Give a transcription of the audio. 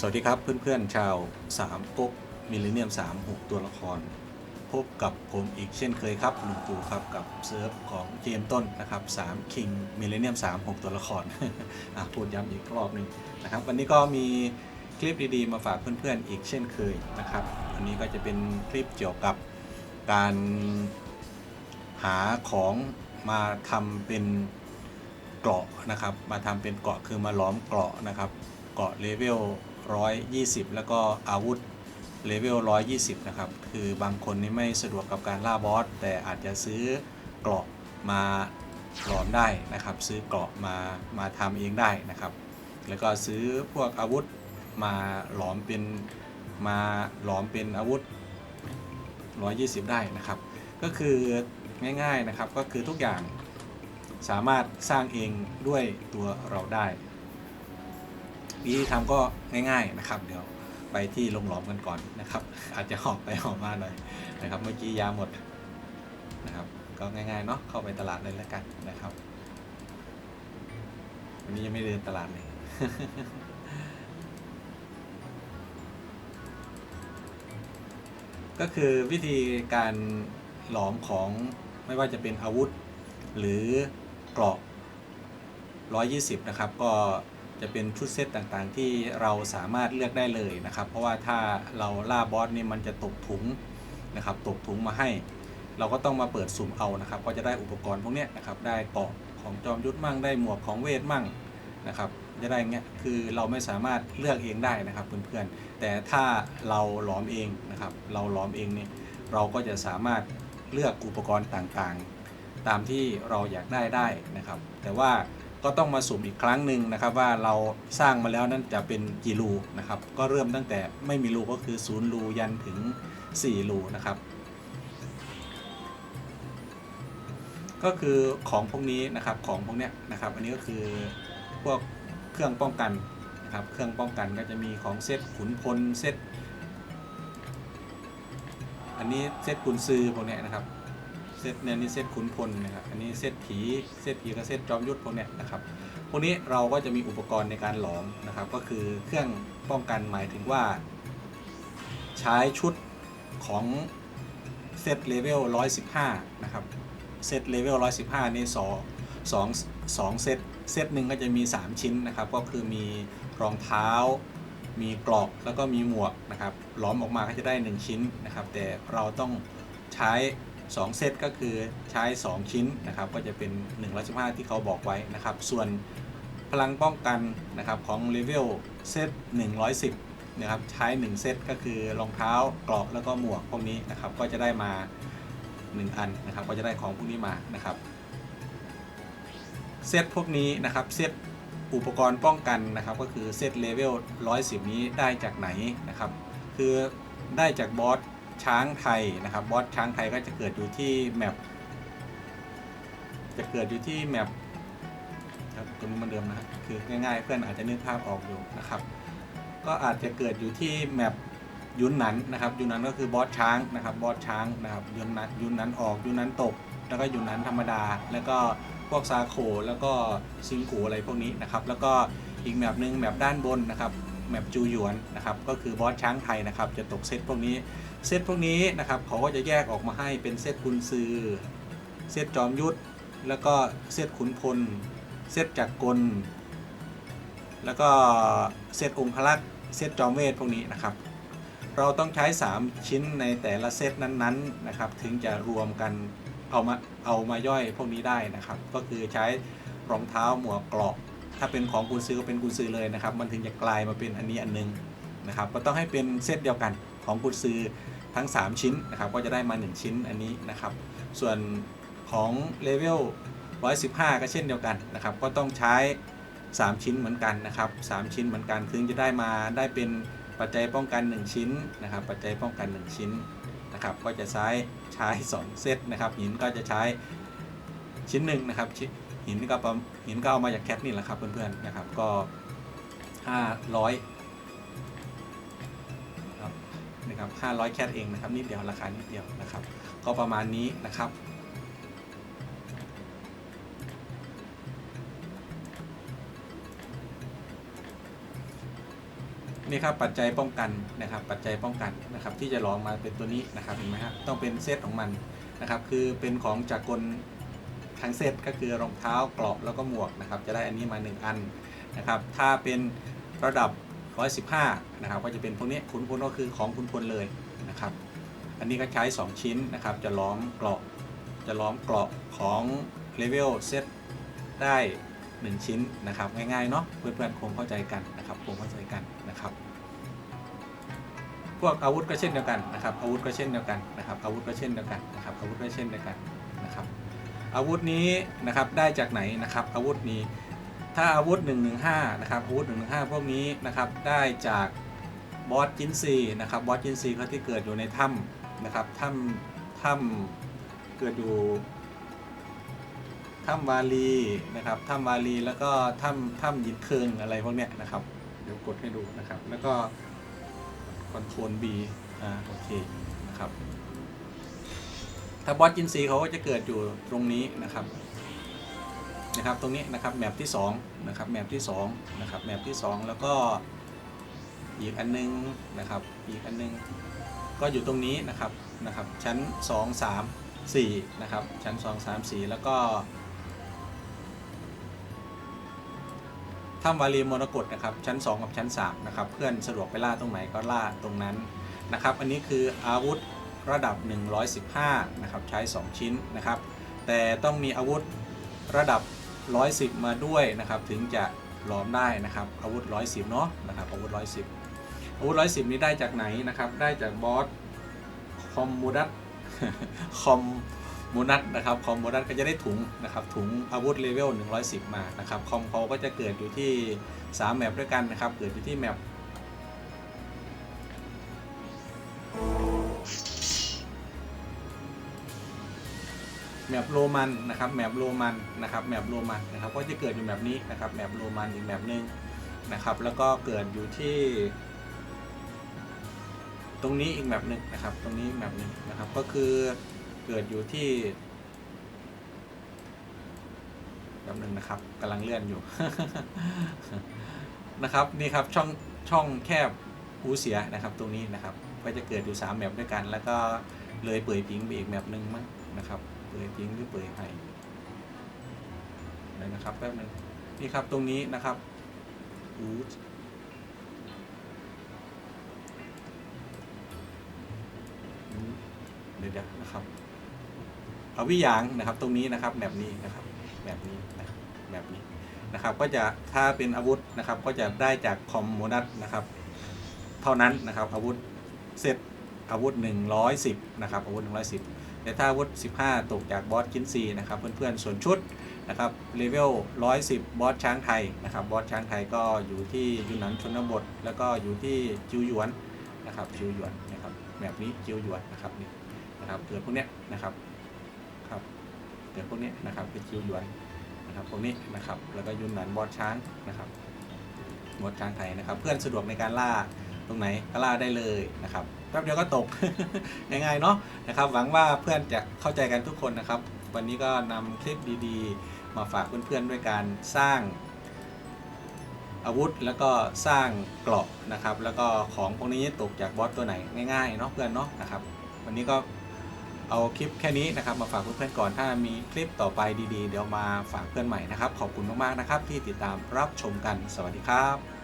สวัสดีครับเพื่อนๆชาว3ก๊กมิลเลนเนียม3 6 ตัวละคร พบกับผมอีกเช่นเคยครับหนุ่มปูครับกับเซิร์ฟของเกมต้นนะครับ3 King Millennium 3 6 ตัวละครอะพูดย้ำอีกรอบหนึ่งนะครับ วันนี้ก็มีคลิปดีๆ มาฝากเพื่อนๆอีกเช่นเคยนะครับ วันนี้ก็จะเป็นคลิปเกี่ยวกับการหาของมาทำเป็นเกราะนะครับ มาทำเป็นเกราะคือมาล้อมเกราะนะครับ เกาะเลเวล 120 แล้วก็อาวุธเลเวล 120 นะครับ คือบางคนนี่ไม่สะดวกกับการล่าบอส แต่อาจจะซื้อเกราะมาหลอมได้นะครับ ซื้อเกราะมามาทำเองได้นะครับ แล้วก็ซื้อพวกอาวุธมาหลอมเป็นมาหลอมเป็นอาวุธ 120 ได้นะครับ ก็คือง่ายๆนะครับก็คือทุกอย่างสามารถสร้างเองด้วยตัวเราได้ วิธีทำก็ง่าย ๆนะครับ เดี๋ยวไปที่ลงหลอมกันก่อนนะครับ อาจจะหอบไปหอบมาหน่อยนะครับ เมื่อกี้ยาหมดนะครับก็ง่ายๆเนาะเข้าไปตลาดเลยแล้วกันนะครับ วันนี้ยังไม่เดินตลาดเลยก็คือวิธีการหลอมของไม่ว่าจะเป็นอาวุธ หรือเกราะ 120 นะครับ ก็ จะเป็นชุดเซตต่างๆ ที่เราสามารถเลือกได้เลยนะครับ เพราะว่าถ้าเราล่าบอสนี่มันจะตกถุงนะครับตกถุงมาให้ เราก็ต้องมาเปิดสุ่มเอานะครับ ก็จะได้อุปกรณ์พวกนี้นะครับ ได้เกาะของจอมยุทธมั่งได้หมวกของเวทมั่งนะครับ จะได้เงี้ยคือเราไม่สามารถเลือกเองได้นะครับเพื่อนๆแต่ถ้าเราหลอมเองนะครับ เราหลอมเองเนี่ยเราก็จะสามารถเลือกอุปกรณ์ต่างๆ ตามที่เราอยากได้ได้นะครับ แต่ว่า ก็ต้องมาสุ่มอีกครั้งหนึ่งนะครับ ว่าเราสร้างมาแล้วนั้นจะเป็นกี่รูนะครับ ก็เริ่มตั้งแต่ไม่มีรูก็คือศูนย์รูยันถึง4รูนะครับ ก็คือของพวกนี้นะครับของพวกเนี้ยนะครับ อันนี้ก็คือพวกเครื่องป้องกันนะครับ เครื่องป้องกันก็จะมีของเซตขุนพลเซตอันนี้เซตกุนซือพวกเนี้ยนะครับ ซตเนี่ยนี่เซตขุนพลนะครับอันนี้เซตผีเซตผีกับเซตจอมยุทธพวกเนี้ยนะครับพวกนี้เราก็จะมีอุปกรณ์ในการหลอมนะครับ ก็คือเครื่องป้องกันหมายถึงว่า ใช้ชุดของเซตเลเวล115 นะครับเซตเลเวล115 นี่สอสองสองเซตเซตหนึ่งก็จะมี 3 ชิ้นนะครับ ก็คือมีรองเท้า มีกรอบแล้วก็มีหมวกนะครับหล้อมออกมาก็จะได้ 1 ชิ้นนะครับ แต่เราต้องใช้ 2 เซตก็คือใช้ 2 ชิ้นนะครับก็จะเป็น115ที่เขาบอกไว้นะครับ ส่วนพลังป้องกันนะครับของเลเวลเซต110นะครับใช้ 1 เซตก็คือรองเท้ากรอบแล้วก็หมวกพวกนี้นะครับก็จะได้มา 1 อันนะครับก็จะได้ของพวกนี้มานะครับเซตพวกนี้นะครับเซตอุปกรณ์ป้องกันนะครับก็คือเซตเลเวล110 นี้ได้จากไหนนะครับคือได้จากบอส ช้างไทยนะครับบอสช้างไทยก็จะเกิดอยู่ที่แมปจะเกิดอยู่ที่แมปครับตรงนี้มันเดิมนะคือง่ายๆเพื่อนอาจจะนึกภาพออกอยู่นะครับ ก็อาจจะเกิดอยู่ที่แมปยุนนั้นนะครับยุนนั้นก็คือบอสช้างนะครับบอสช้างนะครับยุนนั้นยุนนั้นออกยุนนั้นตก แล้วก็ยุนนั้นธรรมดา แล้วก็พวกซาโคแล้วก็ซิงกูอะไรพวกนี้นะครับ แล้วก็อีกแมปหนึ่งแมปด้านบนนะครับ แมปจูหยวนนะครับก็คือบอสช้างไทยนะครับจะตกเซตพวกนี้เซตพวกนี้นะครับเขาก็จะแยกออกมาให้เป็นเซตกุนซือเซตจอมยุทธแล้วก็เซตขุนพลเซตจักรกล แล้วก็เซตองคลักษ์เซตจอมเวทพวกนี้นะครับ เราต้องใช้ 3 ชิ้นในแต่ละเซตนั้นๆนะครับ ถึงจะรวมกันเอามาเอามาย่อยพวกนี้ได้นะครับ ก็คือใช้รองเท้าหมวกเกราะ ถ้าเป็นของกุนซือก็เป็นกุนซือเลยนะครับ มันถึงจะกลายมาเป็นอันนี้อันนึงนะครับ ก็ต้องให้เป็นเซตเดียวกันของกุนซือทั้ง 3 ชิ้นนะครับ ก็จะได้มา 1 ชิ้นอันนี้นะครับ ส่วนของเลเวล115 ก็เช่นเดียวกันนะครับ ก็ต้องใช้ 3 ชิ้นเหมือนกันนะครับ 3 ชิ้นเหมือนกันถึงจะได้มาได้เป็นปัจจัยป้องกัน 1 ชิ้นนะครับ ปัจจัยป้องกัน 1 ชิ้นนะครับ ก็จะใช้ใช้ 2 เซตนะครับ หินก็จะใช้ชิ้นหนึ่งนะครับชิ้น หินก็หินก็เอามาจากแคทนี่แหละครับเพื่อนๆนะครับก็ 500ครับนะครับ500 แคทเองนะครับนิดเดียวราคานิดเดียวนะครับ ก็ประมาณนี้นะครับนี่ครับปัจจัยป้องกันนะครับปัจจัยป้องกันนะครับที่จะลองมาเป็นตัวนี้นะครับเห็นไหมฮะต้องเป็นเซตของมันนะครับคือเป็นของจากกล ทั้งเซตก็คือรองเท้ากรอบแล้วก็หมวกนะครับ จะได้อันนี้มา 1 อันนะครับ ถ้าเป็นระดับ 115 นะครับ ก็จะเป็นพวกนี้คุณพลก็คือของคุณพลเลยนะครับ อันนี้ก็ใช้ 2 ชิ้นนะครับ จะล้อมกราะจะล้อมกราะของเลเวลเซตได้ 1 ชิ้นนะครับ ง่ายๆเนาะเพื่อนๆคงเข้าใจกันนะครับคงเข้าใจกันนะครับพวกอาวุธก็เช่นเดียวกันนะครับอาวุธก็เช่นเดียวกันนะครับอาวุธก็เช่นเดียวกันนะครับอาวุธก็เช่นเดียวกันนะครับ อาวุธนี้นะครับได้จากไหนนะครับอาวุธนี้ ถ้าอาวุธ 115 นะครับอาวุธ 115 พวกนี้นะครับได้จากบอสจินซีนะครับบอสจินซีเขาที่เกิดอยู่ในถ้ำนะครับถ้ำถ้ำเกิดอยู่ถ้ำวาลีนะครับถ้ำวาลีแล้วก็ถ้ำถ้ำยินเคิงอะไรพวกเนี้ยนะครับ เดี๋ยวกดให้ดูนะครับ แล้วก็คอนโทรล B อ่าโอเคนะครับ ถ้าบอสจินซีเขาก็จะเกิดอยู่ตรงนี้นะครับนะครับตรงนี้นะครับแมปที่2นะครับแมปที่2นะครับแมปที่ 2 แล้วก็อีกอันนึงนะครับอีกอันนึงก็อยู่ตรงนี้นะครับนะครับชั้น 2 3 4นะครับชั้น 2 3 4 แล้วก็ถ้ำวารีมรกตนะครับชั้น 2 กับชั้น3นะครับเพื่อนสะดวกไปล่าตรงไหนก็ล่าตรงนั้นนะครับอันนี้คืออาวุธ ระดับ 115 นะครับ ใช้ 2 ชิ้นนะครับ แต่ต้องมีอาวุธระดับ 110 มาด้วยนะครับ ถึงจะหลอมได้นะครับ อาวุธ 110 เนาะนะครับอาวุธ 110 อาวุธ 110 นี้ได้จากไหนนะครับ ได้จากบอสคอมมูดัตคอมมูนัตนะครับคอมมูนัตก็จะได้ถุงนะครับถุงอาวุธเลเวล110 มานะครับคอมเขาก็จะเกิดอยู่ที่ 3 แมปด้วยกันนะครับ เกิดอยู่ที่แมป แมปโรมันนะครับแมปโรมันนะครับแมปโรมันนะครับก็จะเกิดอยู่แบบนี้นะครับแมปโรมันอีกแบบหนึ่งนะครับแล้วก็เกิดอยู่ที่ ตรงนี้อีกแบบหนึ่งนะครับ ตรงนี้แบบหนึ่งนะครับก็คือเกิดอยู่ที่แบบหนึ่งนะครับกำลังเลื่อนอยู่นะครับนี่ครับช่องช่องแคบหูเสียนะครับ ตรงนี้นะครับก็จะเกิดอยู่3แบบด้วยกัน แล้วก็ เลยเปื่อยพิงไปอีกแบบหนึ่งมั้งนะครับ เปื่อยทิ้งหรือเปื่อยไห้เลยนะครับแป๊บนึงนี่ครับตรงนี้นะครับอูดเดี๋ยวเดี๋ยวนะครับเอาวิยางนะครับตรงนี้นะครับแบบนี้นะครับ แบบนี้นะครับแบบนี้นะครับ ก็จะถ้าเป็นอาวุธนะครับ ก็จะได้จากคอมโมนัสนะครับ เท่านั้นนะครับ อาวุธเซต อาวุธ 110 นะครับ อาวุธ 110 แต่ถ้าอาวุธ 15 ตกจากบอสคินซีนะครับ เพื่อนๆ ส่วนชุดนะครับเลเวล 110 บอสช้างไทยนะครับ บอสช้างไทยก็อยู่ที่ยูนนันชนบท แล้วก็อยู่ที่จิวหยวนนะครับจิวหยวนนะครับแบบนี้จิวหยวนนะครับนี่นะครับเกิดพวกเนี้ยนะครับครับเกิดพวกเนี้ยนะครับเป็นจิวหยวนนะครับพวกนี้นะครับแล้วก็ยูนนันบอสช้างนะครับบอสช้างไทยนะครับ เพื่อนสะดวกในการล่า ตรงไหนก็ล่าได้เลยนะครับแป๊บเดียวก็ตก ง่ายๆเนาะนะครับ หวังว่าเพื่อนจะเข้าใจกันทุกคนนะครับ วันนี้ก็นำคลิปดีๆ มาฝากเพื่อนๆด้วยการสร้างอาวุธแล้วก็สร้างเกราะนะครับ แล้วก็ของพวกนี้ตกจากบอสตัวไหนง่ายๆเนาะเพื่อนเนาะนะครับ วันนี้ก็เอาคลิปแค่นี้นะครับ มาฝากเพื่อนๆก่อนถ้ามีคลิปต่อไปดีๆ เดี๋ยวมาฝากเพื่อนใหม่นะครับ ขอบคุณมากๆนะครับ ที่ติดตามรับชมกันสวัสดีครับ